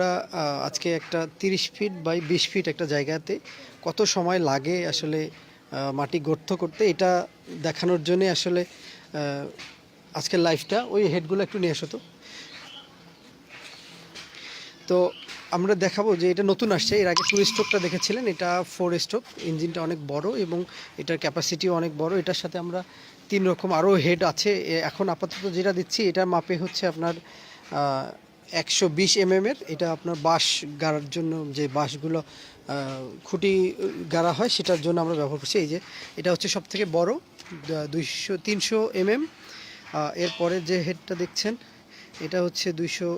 আমরা আজকে একটা তিরিশ ফিট বাই বিশ ফিট একটা জায়গাতে কত সময় লাগে আসলে মাটি গর্ত করতে, এটা দেখানোর জন্য আসলে আজকের লাইফটা ওই হেডগুলো একটু নিয়ে আসো তো। তো আমরা দেখাবো যে এটা নতুন আসছে, এর আগে টু স্ট্রোকটা দেখেছিলেন, এটা ফোর স্ট্রোক ইঞ্জিনটা অনেক বড় এবং এটার ক্যাপাসিটিও অনেক বড়, এটার সাথে আমরা তিন রকম আরও হেড আছে। এখন আপাতত যেটা দিচ্ছি, এটার মাপে হচ্ছে আপনার একশো বিশ এর এটা আপনার বাঁশ গাড়ার জন্য যে বাঁশগুলো খুঁটি গাড়া হয়, সেটার জন্য আমরা ব্যবহার করছি। এই যে, এটা হচ্ছে সব থেকে বড়ো দুইশো, তিনশো এমএম। এরপরে যে হেডটা দেখছেন, এটা হচ্ছে দুইশো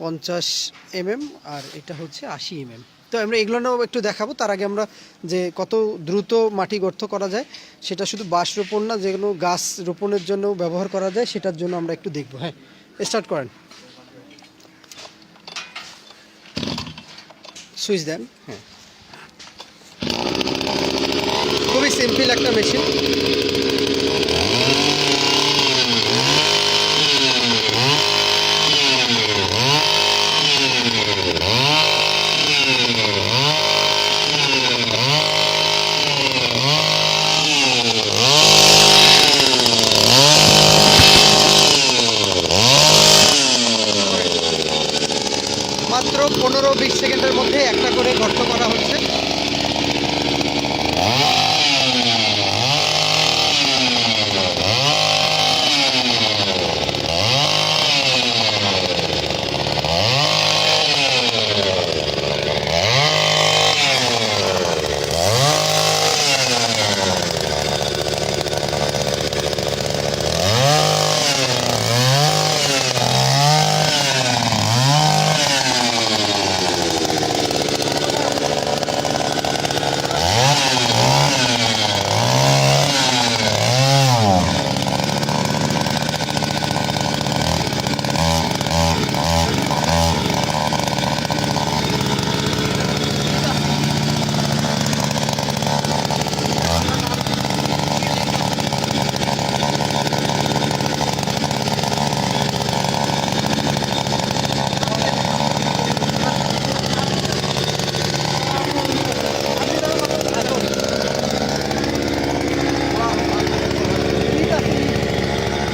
পঞ্চাশ এমএম আর এটা হচ্ছে আশি এমএম। তো আমরা এগুলো নিয়েও একটু দেখাবো। তার আগে আমরা যে কত দ্রুত মাটি গর্ত করা যায়, সেটা শুধু বাঁশ রোপণ না, যেগুলো গাছ রোপণের জন্য ব্যবহার করা যায়, সেটার জন্য আমরা একটু দেখব। হ্যাঁ স্টার্ট করেন। সুইচ দেন। হ্যাঁ খুবই সিম্পল একটা মেশিন। মাত্র পনেরো বিশ সেকেন্ডের মধ্যে একটা করে গর্ত করা হচ্ছে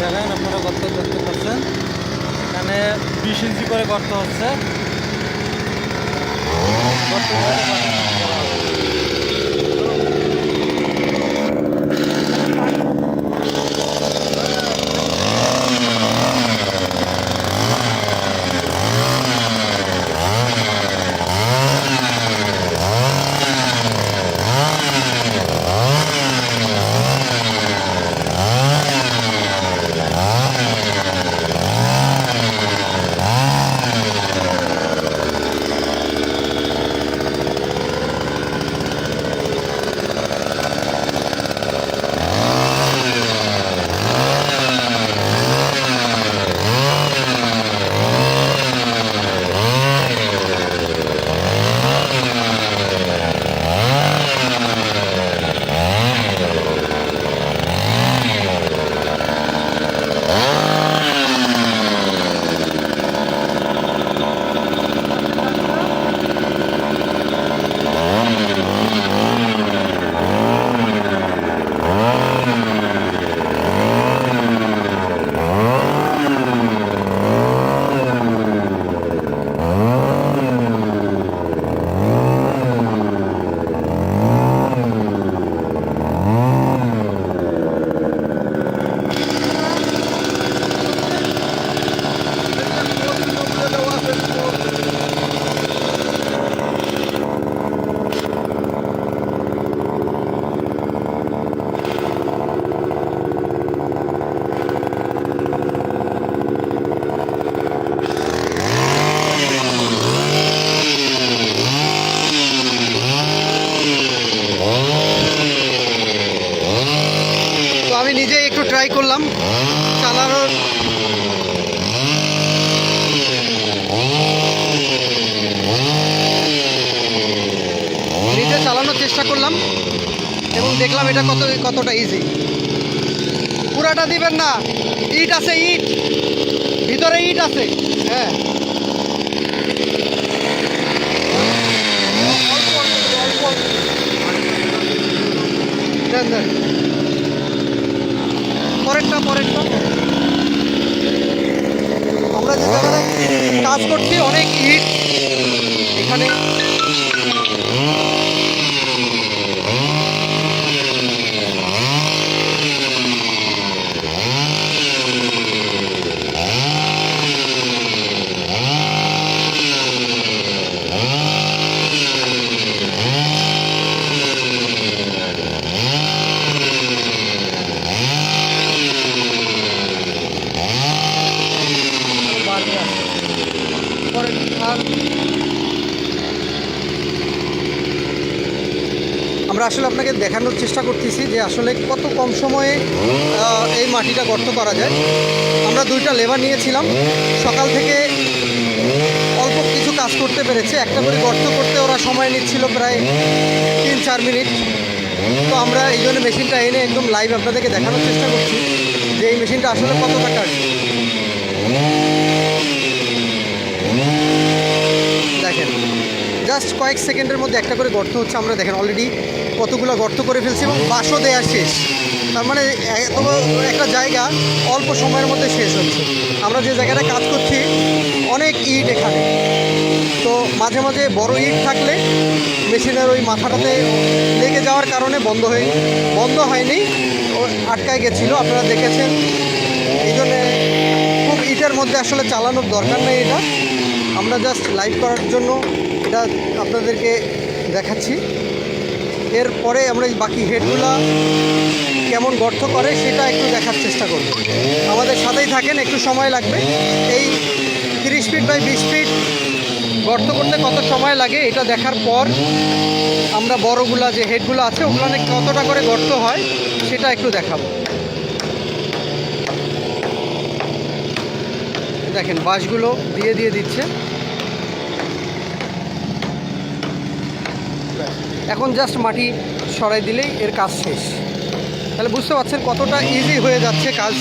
দেখেন আপনারা গর্ত দেখতে পাচ্ছেন এখানে বিশ ইঞ্চি করে গর্ত হচ্ছে। ট্রাই করলাম। চালানোর নিজে চালানোর চেষ্টা করলাম এবং দেখলাম এটা কত কতটা ইজি পুরাটা দিবেন না। ইট আছে, ইট। ভিতরে ইট আছে। হ্যাঁ। দেন দেন। কাজ করছি অনেক ইট এখানে বাড়বে আছে। পরে আর আমরা আসলে আপনাকে দেখানোর চেষ্টা করতেছি যে আসলে কত কম সময়ে এই মাটিটা গর্ত করা যায়। আমরা দুইটা লেবার নিয়েছিলাম। সকাল থেকে অল্প কিছু কাজ করতে পেরেছে। একটা করে গর্ত করতে ওরা সময় নিচ্ছিল প্রায় তিন, চার মিনিট। তো আমরা এই জন্য মেশিনটা এনে একদম লাইভ আপনাদেরকে দেখানোর চেষ্টা করছি যে এই মেশিনটা আসলে কত টাকার দেখেন। জাস্ট কয়েক সেকেন্ডের মধ্যে একটা করে গর্ত হচ্ছে, আমরা দেখেন অলরেডি কতগুলো গর্ত করে ফেলছি এবং বাসও দেওয়া শেষ। তার মানে একটা জায়গা অল্প সময়ের মধ্যে শেষ হচ্ছে। আমরা যে জায়গাটা কাজ করছি, অনেক ইট এখানে। তো মাঝে মাঝে বড় ইট থাকলে মেশিনের ওই মাথাটাতে লেগে যাওয়ার কারণে বন্ধ হয়ে বন্ধ হয়নি আটকায় গেছিল, আপনারা দেখেছেন। এই জন্যে খুব ইটের মধ্যে আসলে চালানোর দরকার নেই এটা। আমরা জাস্ট লাইভ করার জন্য এটা আপনাদেরকে দেখাচ্ছি। এরপরে আমরা এই বাকি হেডগুলা কেমন গর্ত করে সেটা একটু দেখার চেষ্টা করব। আমাদের সাথেই থাকেন, একটু সময় লাগবে। এই তিরিশ ফিট বাই বিশ ফিট গর্ত করতে কত সময় লাগে এটা দেখার পর আমরা বড়গুলা যে হেডগুলো আছে ওগুলো কতটা করে গর্ত হয় সেটা একটু দেখাবো। দেখেন বাঁশগুলো দিয়ে দিয়ে দিচ্ছে। এখন জাস্ট মাটি সরাই দিলেই এর কাজ শেষ। তাহলে বুঝতে পারছেন কতটা ইজি হয়ে যাচ্ছে কাজ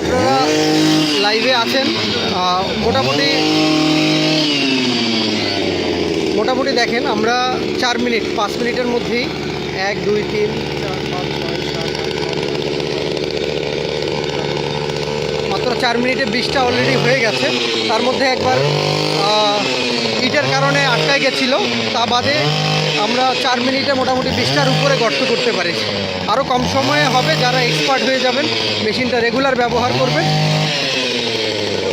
আপনারা লাইভে আছেন আহ, মোটামুটি মোটামুটি দেখেন, আমরা চার মিনিট, পাঁচ মিনিটের মধ্যেই এক, দুই, তিন, চার, পাঁচ, ছয়, সাত মাত্র চার মিনিটে বৃষ্টিটা অলরেডি হয়ে গেছে। তার মধ্যে একবার ইটের কারণে আটকায় গেছিল। তা বাদে আমরা চার মিনিটে মোটামুটি বিশটার উপরে গর্ত করতে পারেছি। আরও কম সময়ে হবে, যারা এক্সপার্ট হয়ে যাবেন, মেশিনটা রেগুলার ব্যবহার করবেন,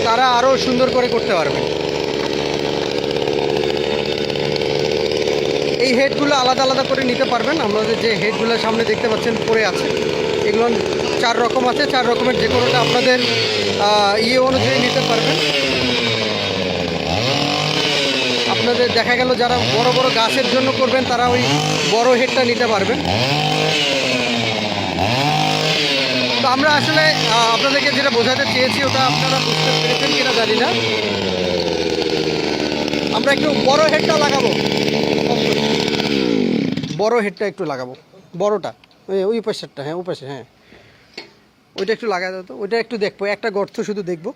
তারা আরও সুন্দর করে করতে পারবেন। হেডগুলো আলাদা আলাদা করে নিতে পারবেন। আমাদের যে হেডগুলো সামনে দেখতে পাচ্ছেন পরে আছে। এগুলো চার রকম আছে, চার রকমের যে কোনোটা আপনাদের ইয়ে অনুযায়ী নিতে পারবেন। আপনাদের দেখা গেল যারা বড় বড় গাছের জন্য করবেন, তারা ওই বড় হেডটা নিতে পারবেন। তো আমরা আসলে আপনাদেরকে যেটা বোঝাতে চেয়েছি, ওটা আপনারা বুঝতে পেরেছেন কিনা জানি না। আমরা একটু বড় হেডটা লাগাবো। বড় হেডটা একটু লাগাবো। বড়টা। ওই ওই পাশেরটা হ্যাঁ ওই পাশে হ্যাঁ। ওইটা একটু লাগা তো। ওইটা একটু দেখব। একটা গর্ত শুধু দেখব।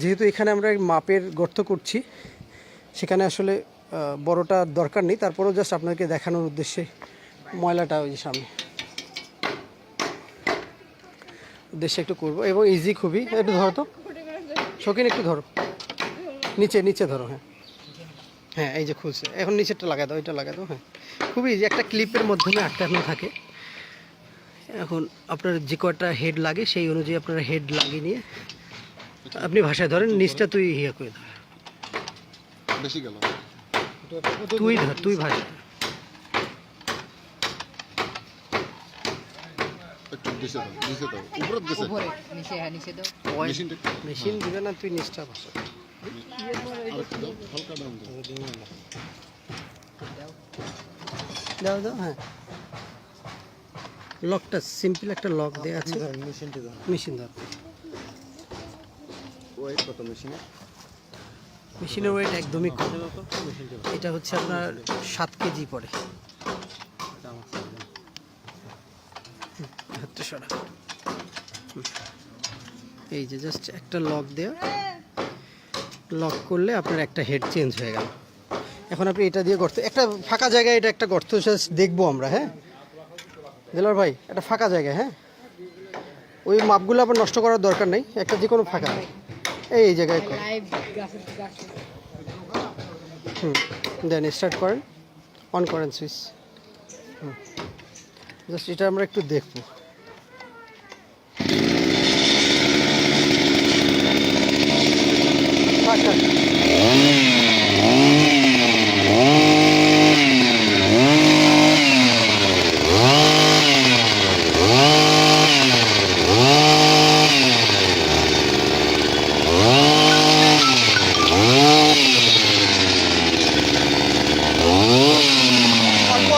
যেহেতু এখানে আমরা মাপের গর্ত করছি, সেখানে আসলে বড়টা দরকার নেই। তারপরেও জাস্ট আপনাকে দেখানোর উদ্দেশ্যে ময়লাটা ওই সামনে। উদ্দেশ্যে একটু করব। এবং ইজি খুবই। একটু ধরো তো। শৌখিন, একটু ধরো। নিচে নিচে ধরো হ্যাঁ। হ্যাঁ এই যে খুলছে। এখন নিচেরটা লাগা দাও এটা লাগা দাও হ্যাঁ। খুবই ইজি একটা ক্লিপের মাধ্যমে আটকানো থাকে। এখন আপনার যে কটা হেড লাগে সেই অনুযায়ী আপনার হেড লাগিয়ে নিয়ে আপনি ভাষায় ধরেন নিচটা তুই ইয়ে করে ধর। বেশি গেল। তুই ধর তুই ভাষা হ্যাঁ মেশিন দিবে না তুই নিচটা বসা হালকা দাম দাও দাও হ্যাঁ। লকটা সিম্পল একটা লক দেওয়া আছে। মেশিনটি দাও। মেশিন দাও। ওয়েট কত মেশিনে? মেশিনের ওয়েট একদমই কম। এটা হচ্ছে আপনার সাত কেজি পড়ে। হাতটা সরা এই যে জাস্ট একটা লক দেওয়া লক করলে আপনার একটা হেড চেঞ্জ হয়ে গেল। এখন আপনি এটা দিয়ে গর্ত একটা ফাঁকা জায়গায় এটা একটা গর্ত দেখব আমরা হ্যাঁ? দিলার ভাই, একটা ফাঁকা জায়গা হ্যাঁ? ওই মাপগুলো আবার নষ্ট করার দরকার নেই, একটা যে কোনো ফাঁকা। এই এই জায়গায় হুম, দেন স্টার্ট করেন। অন করেন, সুইচ। হুম। জাস্ট এটা আমরা একটু দেখব থাক, থাক।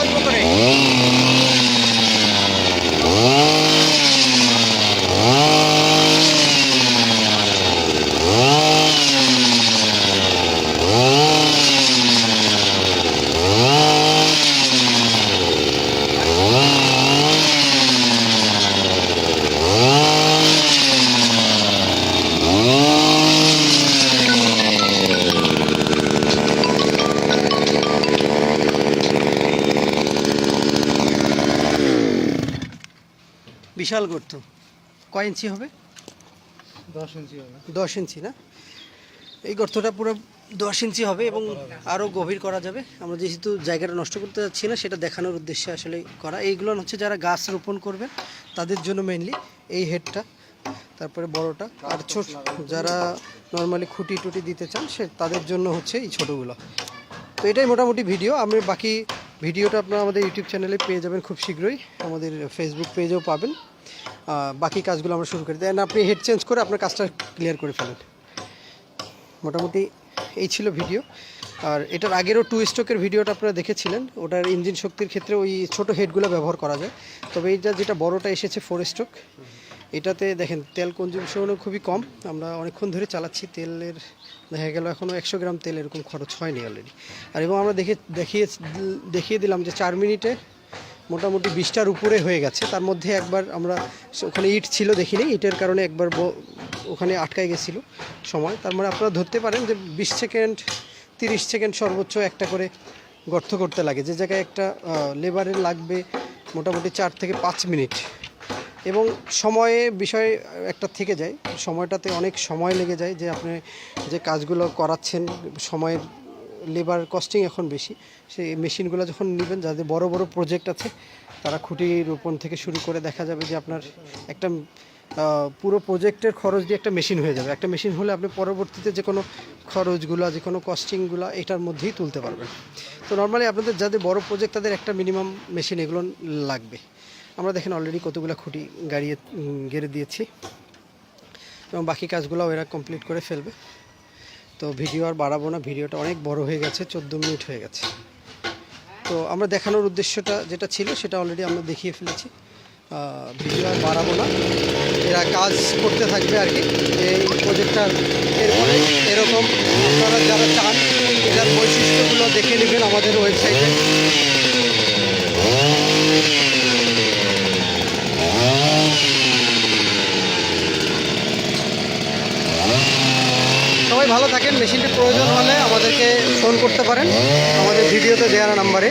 অল্প অল্প করে বিশাল গর্ত। কয় ইঞ্চি হবে? দশ ইঞ্চি হবে। দশ ইঞ্চি না? এই গর্তটা পুরো দশ ইঞ্চি হবে এবং আরও গভীর করা যাবে। আমরা যেহেতু জায়গাটা নষ্ট করতে যাচ্ছি না সেটা দেখানোর উদ্দেশ্যে আসলে করা। এইগুলো হচ্ছে যারা গাছ রোপণ করবে তাদের জন্য মেনলি এই হেডটা তারপরে বড়টা আর ছোট যারা নর্মালি খুঁটি টুটি দিতে চান সে তাদের জন্য হচ্ছে এই ছোটোগুলো। তো এটাই মোটামুটি ভিডিও আমি বাকি ভিডিওটা আপনারা আমাদের ইউটিউব চ্যানেলে পেয়ে যাবেন খুব শীঘ্রই। আমাদের ফেসবুক পেজেও পাবেন। বাকি কাজগুলো আমরা শুরু করি। দেন আপনি হেড চেঞ্জ করে আপনার কাজটা ক্লিয়ার করে ফেলেন। মোটামুটি এই ছিল ভিডিও আর এটার আগেরও টু স্ট্রোকের ভিডিওটা আপনারা দেখেছিলেন। ওটার ইঞ্জিন শক্তির ক্ষেত্রে ওই ছোট হেডগুলো ব্যবহার করা যায়। তবে এইটা যেটা বড়টা এসেছে ফোর স্ট্রোক এটাতে দেখেন তেল কনজিউমশনও খুবই কম। আমরা অনেকক্ষণ ধরে চালাচ্ছি, তেলের দেখা গেল এখনও একশো গ্রাম তেল এরকম খরচ হয়নি অলরেডি আর এবং আমরা দেখে দেখিয়ে দেখিয়ে দিলাম যে চার মিনিটে মোটামুটি বিশটার উপরে হয়ে গেছে। তার মধ্যে একবার আমরা ওখানে ইট ছিল দেখিনি, ইটের কারণে একবার ওখানে আটকায় গেছিল সময়। তার মানে আপনারা ধরতে পারেন যে বিশ সেকেন্ড, তিরিশ সেকেন্ড সর্বোচ্চ একটা করে গর্ত করতে লাগে। যে জায়গায় একটা লেবারের লাগবে মোটামুটি চার থেকে পাঁচ মিনিট। এবং সময়ে বিষয় একটা থেকে যায়। সময়টাতে অনেক সময় লেগে যায় যে আপনি যে কাজগুলো করাচ্ছেন, সময়ের লেবার কস্টিং এখন বেশি। সেই মেশিনগুলো যখন নেবেন, যাদের বড় বড় প্রজেক্ট আছে, তারা খুঁটি রোপণ থেকে শুরু করে দেখা যাবে যে আপনার একটা পুরো প্রজেক্টের খরচ দিয়ে একটা মেশিন হয়ে যাবে। একটা মেশিন হলে আপনি পরবর্তীতে যে কোনো খরচগুলো, যে কোনো কস্টিংগুলো এটার মধ্যেই তুলতে পারবেন। তো নর্মালি আপনাদের যাদের বড় প্রজেক্ট তাদের একটা মিনিমাম মেশিন এগুলো লাগবে। আমরা দেখেন অলরেডি কতগুলো খুঁটি গাড়িয়ে গেড়ে দিয়েছি। এবং বাকি কাজগুলোও এরা কমপ্লিট করে ফেলবে। তো ভিডিও আর বাড়াবো না, ভিডিওটা অনেক বড় হয়ে গেছে, চোদ্দ মিনিট হয়ে গেছে। তো আমরা দেখানোর উদ্দেশ্যটা যেটা ছিল সেটা অলরেডি আমরা দেখিয়ে ফেলেছি। ভিডিও আর বাড়াবো না। এরা কাজ করতে থাকবে আর কি। এই প্রজেক্টটার এরপরে এরকম আপনারা যারা চান, এটার বৈশিষ্ট্যগুলো দেখে নেবেন আমাদের ওয়েবসাইটে সবাই ভালো থাকেন। মেশিনটি প্রয়োজন হলে আমাদেরকে ফোন করতে পারেন। আমাদের ভিডিওতে দেওয়ার নাম্বারে।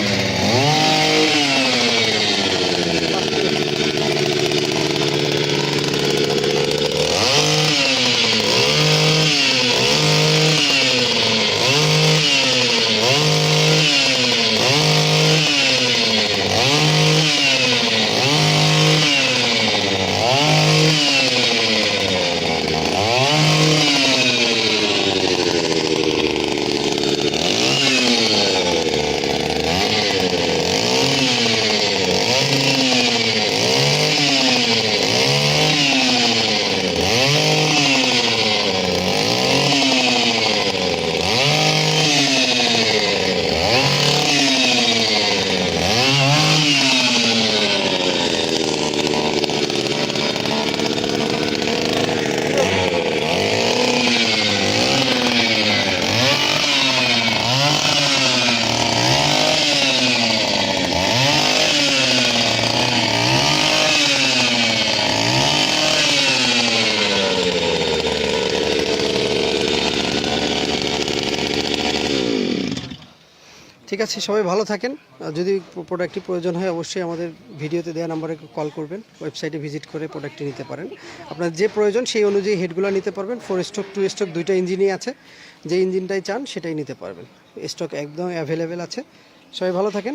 আছে সবাই ভালো থাকেন। যদি প্রোডাক্টটি প্রয়োজন হয়, অবশ্যই আমাদের ভিডিওতে দেওয়া নাম্বারে কল করবেন ওয়েবসাইটে ভিজিট করে প্রোডাক্টটি নিতে পারেন। আপনার যে প্রয়োজন, সেই অনুযায়ী হেডগুলো নিতে পারবেন। ফোর স্টক টু স্টক দুইটা ইঞ্জিনই আছে। যে ইঞ্জিনটাই চান, সেটাই নিতে পারবেন। স্টক একদম অ্যাভেলেবেল আছে। সবাই ভালো থাকেন।